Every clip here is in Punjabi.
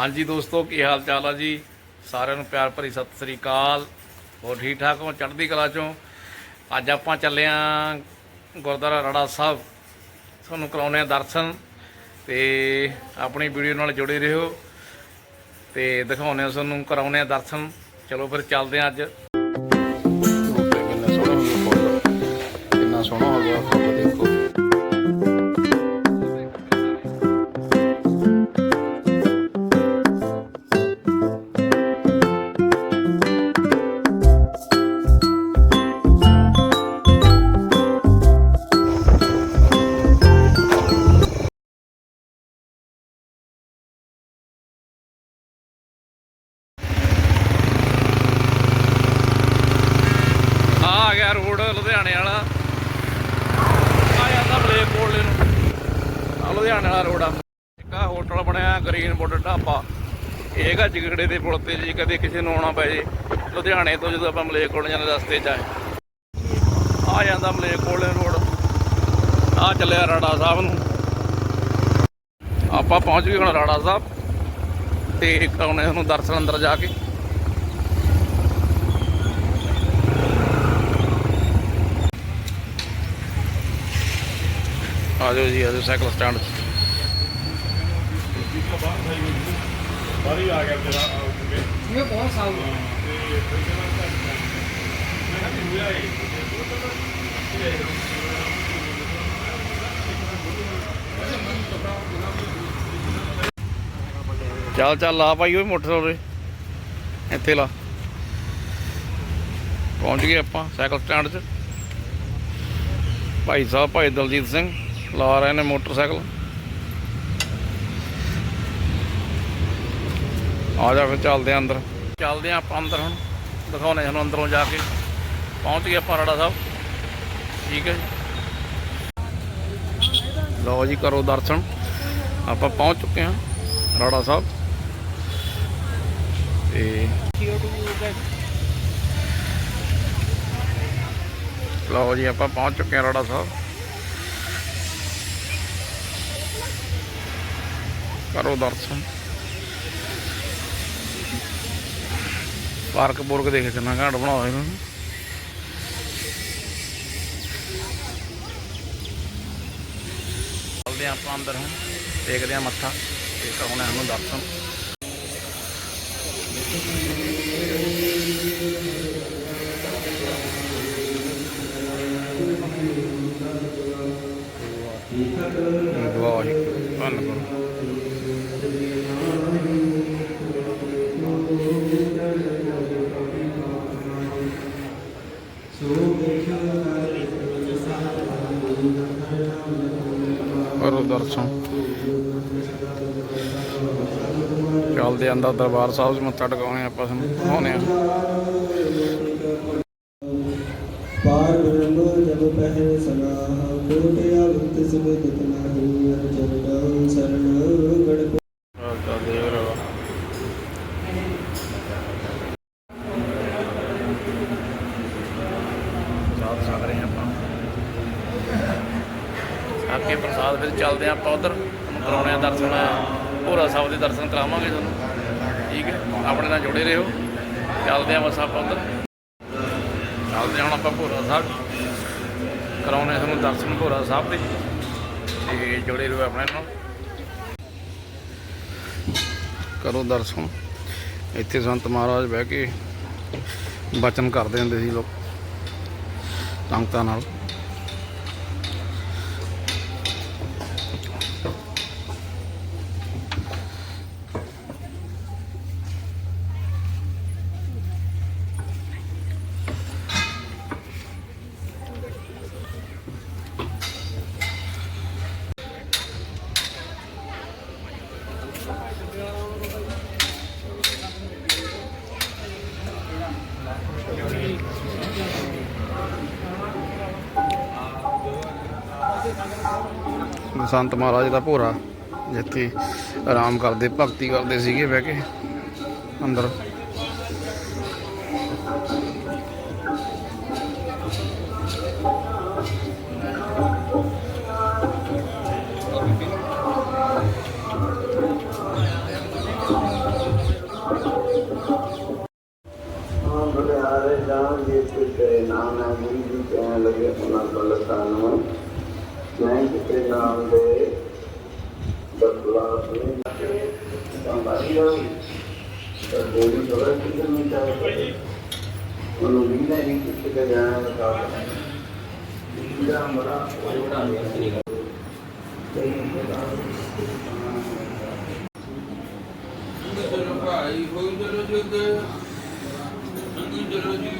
ਹਾਂਜੀ ਦੋਸਤੋ, ਕੀ ਹਾਲ ਚਾਲ ਆ ਜੀ? ਸਾਰਿਆਂ ਨੂੰ ਪਿਆਰ ਭਰੀ ਸਤਿ ਸ੍ਰੀ ਅਕਾਲ। ਹੋਰ ਠੀਕ ਠਾਕ ਹੋ? ਚੜ੍ਹਦੀ ਕਲਾ ਚੋਂ? ਅੱਜ ਆਪਾਂ ਚੱਲੇ ਆਂ ਗੁਰਦੁਆਰਾ ਰੜਾ ਸਾਹਿਬ। ਤੁਹਾਨੂੰ ਕਰਾਉਣੇ ਆ ਦਰਸ਼ਨ ਤੇ ਆਪਣੀ ਵੀਡੀਓ ਨਾਲ ਜੁੜੇ ਰਹੋ ਤੇ ਦਿਖਾਉਣੇ ਆ ਤੁਹਾਨੂੰ ਕਰਾਉਣੇ ਆ ਦਰਸ਼ਨ। ਚਲੋ ਫਿਰ ਚੱਲਦੇ ਆਂ ਅੱਜ। ਕਿੰਨਾ ਸੋਹਣਾ ਹੋ ਗਿਆ ਫੁੱਲ ਦੇਖੋ। ਆ ਗਿਆ ਰੋਡ ਲੁਧਿਆਣੇ ਵਾਲਾ। ਆ ਜਾਂਦਾ ਬਲੇਕ ਕੋਲੇ ਨੂੰ। ਆ ਲੁਧਿਆਣੇ ਵਾਲਾ ਰੋਡ ਆ। ਇੱਕ ਆ ਹੋਟਲ ਬਣਿਆ, ਗ੍ਰੀਨ ਬੋਰਡ ਢਾਬਾ। ਇਹ ਹੈਗਾ ਜਿਗੜੇ ਦੇ ਪੁਲ ਤੇ ਜੀ, ਕਦੇ ਕਿਸੇ ਨੂੰ ਆਉਣਾ ਪੈ ਜੇ। ਲੁਧਿਆਣੇ ਤੋਂ ਜਦੋਂ ਆਪਾਂ ਮਲੇਕ ਕੋਲ ਜਾਂਦੇ ਰਸਤੇ 'ਚ ਆਏ। ਆ ਜਾਂਦਾ ਮਲੇਕ ਕੋਲੇ ਰੋਡ। ਆ ਚੱਲਿਆ ਰਾੜਾ ਸਾਹਿਬ ਨੂੰ। ਆਪਾਂ ਪਹੁੰਚ ਗਏ ਹੁਣ ਰਾੜਾ ਸਾਹਿਬ। ਤੇ ਕਰਾਉਣੇ ਤੁਹਾਨੂੰ ਦਰਸ਼ਨ ਅੰਦਰ ਜਾ ਕੇ। ਆ ਜਾਓ ਜੀ ਆ ਜਾਓ ਸਾਈਕਲ ਸਟੈਂਡ 'ਚ। ਬਾਰੀ ਆ ਗਿਆ ਤੇਰਾ ਇਹ ਬਹੁਤ ਸਾਲ ਹੋ ਚੱਲ ਚੱਲ ਲਾ ਭਾਈ ਓਏ ਮੋਟਰਸਾਈਕਲ ਇੱਥੇ ਲਾ। ਪਹੁੰਚ ਗਏ ਆਪਾਂ ਸਾਈਕਲ ਸਟੈਂਡ 'ਚ। ਭਾਈ ਸਾਹਿਬ ਭਾਈ ਦਲਜੀਤ ਸਿੰਘ। ਲਾ ਰਹੇ ਨੇ ਮੋਟਰਸਾਈਕਲ। ਆ ਜਾ ਫਿਰ ਚੱਲਦੇ ਆਂ ਅੰਦਰ। ਚੱਲਦੇ ਆਂ ਆਪਾਂ ਅੰਦਰ ਹੁਣ। ਦਿਖਾਉਣੇ ਸਾਨੂੰ ਅੰਦਰੋਂ ਜਾ ਕੇ। ਪਹੁੰਚ ਗਏ ਆਪਾਂ ਰਾੜਾ ਸਾਹਿਬ। ਠੀਕ ਹੈ ਜੀ। ਲਓ ਜੀ ਕਰੋ ਦਰਸ਼ਨ। ਆਪਾਂ ਪਹੁੰਚ ਚੁੱਕੇ ਹਾਂ ਰਾੜਾ ਸਾਹਿਬ। ਤੇ ਲਓ ਜੀ ਆਪਾਂ ਪਹੁੰਚ ਚੁੱਕੇ ਹਾਂ ਰਾੜਾ ਸਾਹਿਬ। ਕਰੋ ਦਰਸ਼ਨ। ਪਾਰਕ ਪੁਰਕ ਦੇਖ ਕਿੰਨਾ ਘਾਟ ਬਣਾਇਆ ਇਹਨਾਂ ਨੇ। ਚੱਲਦੇ ਹਾਂ ਆਪਾਂ ਅੰਦਰ ਹੁਣ, ਦੇਖਦੇ ਹਾਂ ਮੱਥਾ, ਤੇ ਕਰਾਉਣੇ ਸਾਨੂੰ ਦਰਸ਼ਨ। ਵਾਹਿਗੁਰੂ, ਧੰਨ ਦਰਸ਼ਨ। ਚੱਲਦੇ ਅੰਦਰ ਦਰਬਾਰ ਸਾਹਿਬ 'ਚ ਮੱਥਾ ਟਿਕਾਉਣੇ ਆਪਾਂ ਸਾਨੂੰ ਦਿਖਾਉਣੇ ਆ। ਪਾਰ ਬ੍ਰਹਮ, ਜਬ ਪਹਿ ਸਲਾਹ ਕੋਟਿਆ ਮੁਕਤ ਸੁਖ ਕਿਤਨਾ ਹੀ ਅਰ ਚਰਨ ਸਰਣ ਗੜ ਚੱਲ ਦੇਖ ਲਓ ਪ੍ਰਸਾਦ ਛਕ ਰਹੇ ਹਾਂ ਆਪਾਂ ਛਕ ਕੇ ਪ੍ਰਸਾਦ ਫਿਰ ਚੱਲਦੇ ਹਾਂ ਆਪਾਂ ਉਧਰ। ਤੁਹਾਨੂੰ ਕਰਾਉਣੇ ਆ ਦਰਸ਼ਨ ਭੋਰਾ ਸਾਹਿਬ ਦੇ ਦਰਸ਼ਨ ਕਰਾਵਾਂਗੇ ਤੁਹਾਨੂੰ। ਠੀਕ ਹੈ, ਆਪਣੇ ਨਾਲ ਜੁੜੇ ਰਹੋ। ਚੱਲਦੇ ਹਾਂ ਬਸ ਆਪਾਂ ਉਧਰ। ਚੱਲਦੇ ਹਾਂ ਹੁਣ ਆਪਾਂ ਭੋਰਾ ਸਾਹਿਬ ਕਰਾਉਣੇ ਤੁਹਾਨੂੰ ਦਰਸ਼ਨ ਭੋਰਾ ਸਾਹਿਬ ਦੇ। ਤੇ ਜੁੜੇ ਰਹੋ ਆਪਣੇ ਨਾਲ। ਕਰੋ ਦਰਸ਼ਨ। ਇੱਥੇ ਸੰਤ ਮਹਾਰਾਜ ਬਹਿ ਕੇ ਬਚਨ ਕਰਦੇ ਹੁੰਦੇ ਸੀ ਲੋਕ। ਸੰਗਤਾਂ ਨਾਲ। ਸੰਤ ਮਹਾਰਾਜ ਦਾ ਭੋਰਾ, ਜਿੱਥੇ ਆਰਾਮ ਕਰਦੇ, ਭਗਤੀ ਕਰਦੇ ਸੀਗੇ ਬਹਿ ਕੇ ਅੰਦਰ। ਨਾਮ ਹੈ ਜੀ ਕਹਿਣ ਲੱਗੇ, ਉਹਨਾਂ ਕੋਲ ਸਾਨੂੰ ਮੈਂ ਕਿਤੇ ਨਾਮ ਦੇ ਬਦਲਾ ਆਪਣੇ ਸੰਭਾਲੀ ਦਾ ਤਾਂ ਬੋਲੀ ਥੋੜਾ ਕਿਤੇ ਨਹੀਂ ਚਾਹੇ ਉਹਨੂੰ ਵੀ ਨਹੀਂ ਕਿਤੇ ਜਾਣਾ ਬਤਾ ਇਹਦਾ ਮਰਾ ਉਹ ਬਣਾ ਲਿਆ। ਸੀ ਚਲੋ ਭਾਈ ਹੋਈ ਚਲੋ ਜੁਗ ਸੰਗੀ ਚਲੋ ਜੀ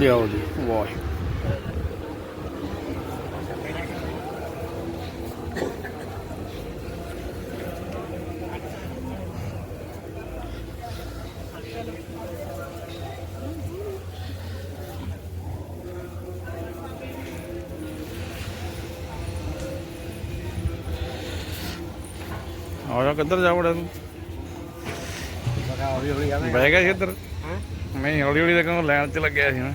ਲਿਆਓ ਜੀ। ਵਾਹ। ਆ ਜਾ ਕਿੱਧਰ ਜਾ ਵੜਿਆ ਤੂੰ? ਬਹਿ ਗਿਆ ਸੀ ਇੱਧਰ। ਨਹੀਂ ਹੌਲੀ ਹੌਲੀ ਦੇਖੋ ਲਾਈਨ 'ਚ ਲੱਗਿਆ ਸੀ ਮੈਂ।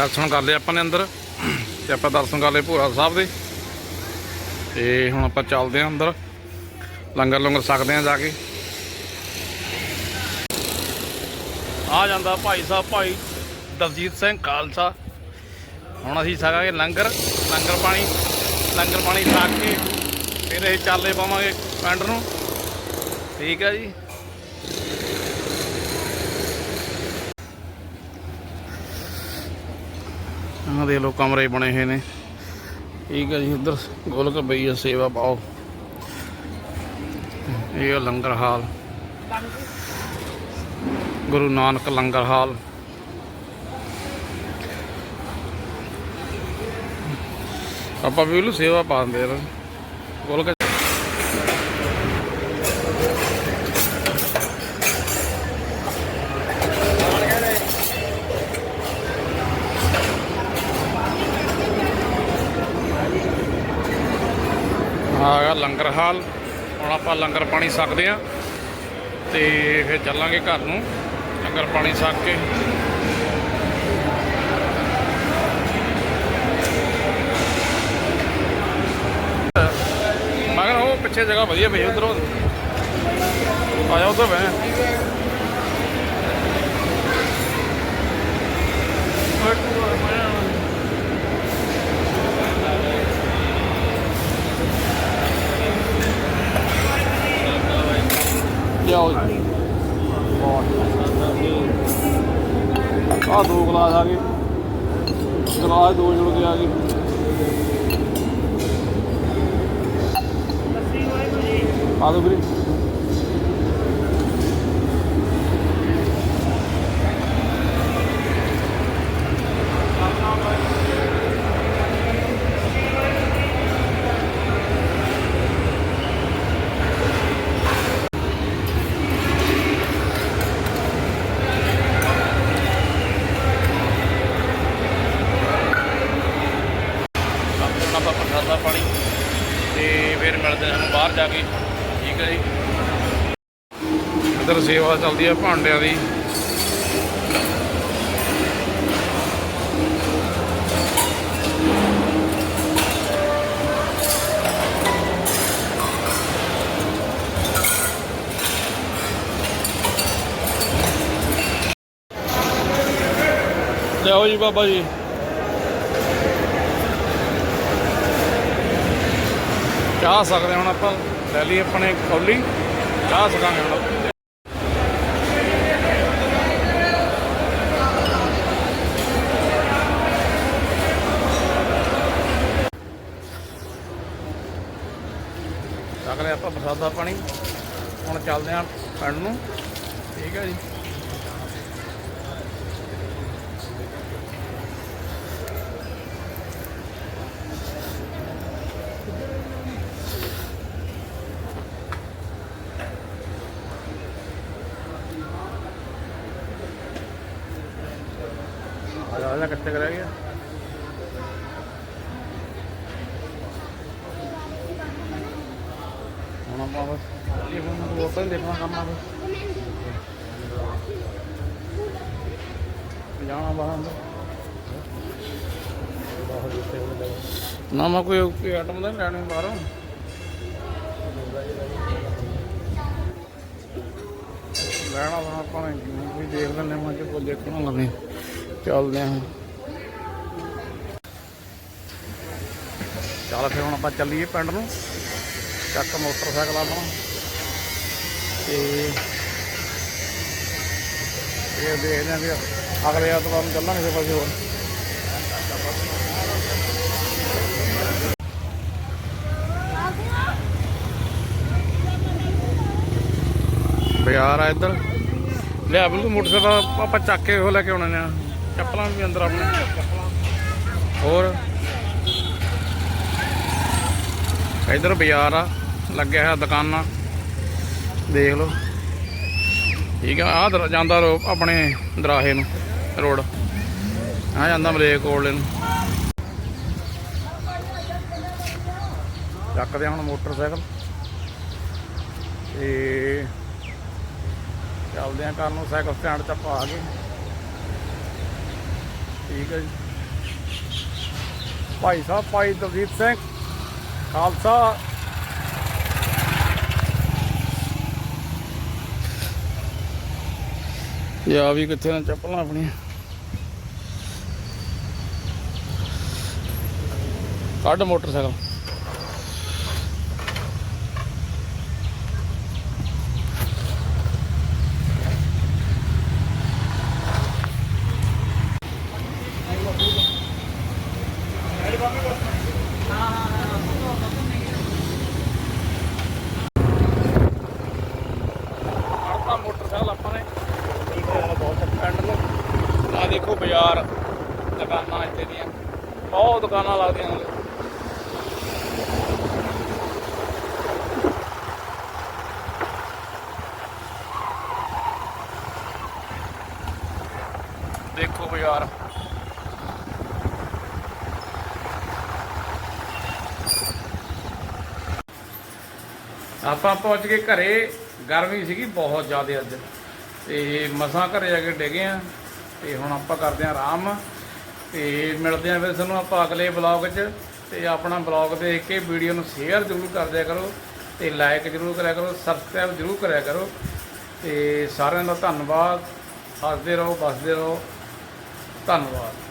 ਦਰਸ਼ਨ ਕਰ ਲਏ ਆਪਾਂ ਨੇ ਅੰਦਰ ਤੇ ਆਪਾਂ ਦਰਸ਼ਨ ਕਰ ਲਏ ਭੋਰਾ ਸਾਹਿਬ ਦੇ। ਤੇ ਹੁਣ ਆਪਾਂ ਚੱਲਦੇ ਆਂ ਅੰਦਰ। ਲੰਗਰ ਲੰਗਰ ਸਕਦੇ ਆਂ ਜਾ ਕੇ। ਆ ਜਾਂਦਾ ਭਾਈ ਸਾਹਿਬ, ਭਾਈ ਦਲਜੀਤ ਸਿੰਘ ਖਾਲਸਾ। ਹੁਣ ਅਸੀਂ ਛਕਾਂਗੇ ਲੰਗਰ ਲੰਗਰ ਪਾਣੀ ਲੰਗਰ ਪਾਣੀ ਛਕ ਕੇ ਫਿਰ ਇਹ ਚਾਲੇ ਪਾਵਾਂਗੇ ਪਿੰਡ ਨੂੰ। ਠੀਕ ਹੈ ਜੀ। ਆਹ ਦੇ ਲੋ ਕਮਰੇ ਬਣੇ ਹੋਏ ਨੇ। ਠੀਕ ਹੈ ਜੀ ਇੱਧਰ ਗੋਲਕ ਪਈ ਹੈ ਸੇਵਾ ਪਾਓ। ਇਹ ਲੰਗਰ ਹਾਲ। ਗੁਰੂ ਨਾਨਕ ਲੰਗਰ ਹਾਲ। ਆਪਾਂ ਵੀ ਉਹਨੂੰ ਸੇਵਾ ਪਾ ਦਿੰਦੇ ਗੋਲਕ ਗੋਲ ਲੰਗਰ ਹਾਲ। ਹੁਣ ਆਪਾਂ ਲੰਗਰ ਪਾਣੀ ਛਕਦੇ ਆ ਤੇ ਫਿਰ ਚੱਲਾਂਗੇ ਘਰ ਨੂੰ। ਲੰਗਰ ਪਾਣੀ ਛਕ ਕੇ। ਮਗਰ ਉਹ ਪਿੱਛੇ ਜਗ੍ਹਾ ਵਧੀਆ ਪਈ ਉਧਰੋਂ। ਆਇਆ ਜਾ ਉਧਰ ਬਹਿ। ਲਿਆਓ ਆ ਦੋ ਗਲਾਸ ਆ ਗਏ। ਗਲਾਸ ਦੋ ਜੁੜ ਕੇ ਆ ਗਏ ਆ ਦੋ ਵੀਰੇ। ਫਿਰ ਮਿਲਦੇ ਹਨ ਬਾਹਰ ਜਾ ਕੇ। ਠੀਕ ਹੈ ਜੀ। ਇੱਧਰ ਸੇਵਾ ਚੱਲਦੀ ਹੈ ਭਾਂਡਿਆਂ ਦੀ। ਲਿਆਓ ਜੀ ਬਾਬਾ ਜੀ। ਚਾਹ ਸਕਦੇ ਹੁਣ ਆਪਾਂ, ਲੈ ਲਈ ਆਪਣੇ ਕੌਲੀ ਚਾਹ ਸਕਾਂਗੇ ਹੁਣ। ਛਕ ਲਿਆ ਆਪਾਂ ਪ੍ਰਸਾਦਾ ਪਾਣੀ, ਹੁਣ ਚੱਲਦੇ ਆਂ ਪਿੰਡ ਨੂੰ। ਠੀਕ ਹੈ ਜੀ ਆ ਜਾ ਕਿੱਥੇ ਰਹਿ ਗਿਆ ਹੁਣ ਆਪਾਂ ਬਸ। ਇਹ ਹੁਣ ਹੋਟਲ ਦੇਖਣਾ ਕੰਮ ਆ ਬਸ। ਜਾਣਾ ਬਾਹਰ ਅੰਦਰ। ਨਾ ਮੈਂ ਕੋਈ ਕੋਈ ਆਈਟਮ ਦਾ ਲੈਣੇ ਬਾਹਰੋਂ। ਲੈਣਾ ਤਾਂ ਆਪਾਂ ਨੇ ਵੀ ਦੇਖ ਲੈਣੇ ਮੈਂ ਜੇ ਕੋਈ ਦੇਖਣਾ ਲੱਗੇ ਚੱਲਦੇ ਆਂ ਚੱਲ ਫਿਰ ਹੁਣ ਆਪਾਂ ਚੱਲੀਏ ਪਿੰਡ ਨੂੰ। ਚੱਕ ਮੋਟਰਸਾਈਕਲ ਆਪਣਾ ਤੇ ਇਹ ਦੇਖਦੇ ਆਂ ਵੀ ਅਗਲੇ ਐਤਵਾਰ ਨੂੰ ਚੱਲਾਂਗੇ ਫਿਰ ਪਾਸੇ ਹੋਰ। ਬਾਜ਼ਾਰ ਆ ਇੱਧਰ। ਲਿਆ ਬਿਲਕੁਲ ਮੋਟਰਸਾਈਕਲ ਆਪਾਂ ਚੱਕ ਕੇ ਉਹ ਲੈ ਕੇ ਆਉਣੇ ਨੇ। ਚੱਪਲਾਂ ਵੀ ਅੰਦਰ ਆਪਣੇ। ਹੋਰ। ਇੱਧਰ ਬਾਜ਼ਾਰ ਆ। ਲੱਗਿਆ ਹੋਇਆ ਦੁਕਾਨਾਂ ਦੇਖ ਲਓ। ਠੀਕ ਆ ਆ ਜਾਂਦਾ ਰੋ, ਆਪਣੇ ਦਰਾਹੇ ਨੂੰ, ਰੋਡ। ਆ ਜਾਂਦਾ ਮਲੇਕ ਕੋਲੇ ਨੂੰ ਚੱਕਦੇ ਹੁਣ ਮੋਟਰਸਾਈਕਲ। ਤੇ ਚੱਲਦੇ ਆ ਕਰਨ ਨੂੰ, ਸਾਈਕਲ ਸਟੈਂਡ ਤੇ ਆਪਾਂ ਆ ਗਏ। ਠੀਕ ਹੈ ਜੀ। ਭਾਈ ਸਾਹਿਬ, ਭਾਈ ਦਲਜੀਤ ਸਿੰਘ, ਖਾਲਸਾ। ਇਹ ਆ ਵੀ ਕਿੱਥੇ ਨੇ ਚੱਪਲਾਂ ਆਪਣੀਆਂ ਕੱਢ ਮੋਟਰਸਾਈਕਲ ਕੱਢਤਾ ਮੋਟਰਸਾਈਕਲ ਆਪਾਂ ਨੇ ਠੀਕ ਹੈ ਬਹੁਤ ਪਿੰਡ ਨੂੰ ਆ ਦੇਖੋ ਬਾਜ਼ਾਰ ਦੁਕਾਨਾਂ ਇੱਥੇ ਦੀਆਂ। ਬਹੁਤ ਦੁਕਾਨਾਂ ਲੱਗਦੀਆਂ ਨੇ। ਦੇਖੋ ਬਾਜ਼ਾਰ। ਆਪਾਂ ਪਹੁੰਚ ਗਏ ਘਰੇ। ਗਰਮੀ ਸੀਗੀ ਬਹੁਤ ਜ਼ਿਆਦਾ ਅੱਜ। ਤੇ ਮਸਾਂ ਘਰੇ ਜਾ ਕੇ ਡਿੱਗੇ ਆ। ਤੇ ਹੁਣ ਆਪਾਂ ਕਰਦੇ ਆ ਆਰਾਮ। ਤੇ ਮਿਲਦੇ ਆ ਫਿਰ ਤੁਹਾਨੂੰ ਆਪਾਂ ਅਗਲੇ ਬਲੌਗ 'ਚ। ਤੇ ਆਪਣਾ ਬਲੌਗ ਦੇਖ ਕੇ ਵੀਡੀਓ ਨੂੰ ਸ਼ੇਅਰ ਜ਼ਰੂਰ ਕਰ ਦਿਆ ਕਰੋ ਤੇ ਲਾਈਕ ਜ਼ਰੂਰ ਕਰਿਆ ਕਰੋ ਸਬਸਕ੍ਰਾਈਬ ਜ਼ਰੂਰ ਕਰਿਆ ਕਰੋ। ਤੇ ਸਾਰਿਆਂ ਦਾ ਧੰਨਵਾਦ। ਹੱਸਦੇ ਰਹੋ ਬਸਦੇ ਰਹੋ। ਧੰਨਵਾਦ।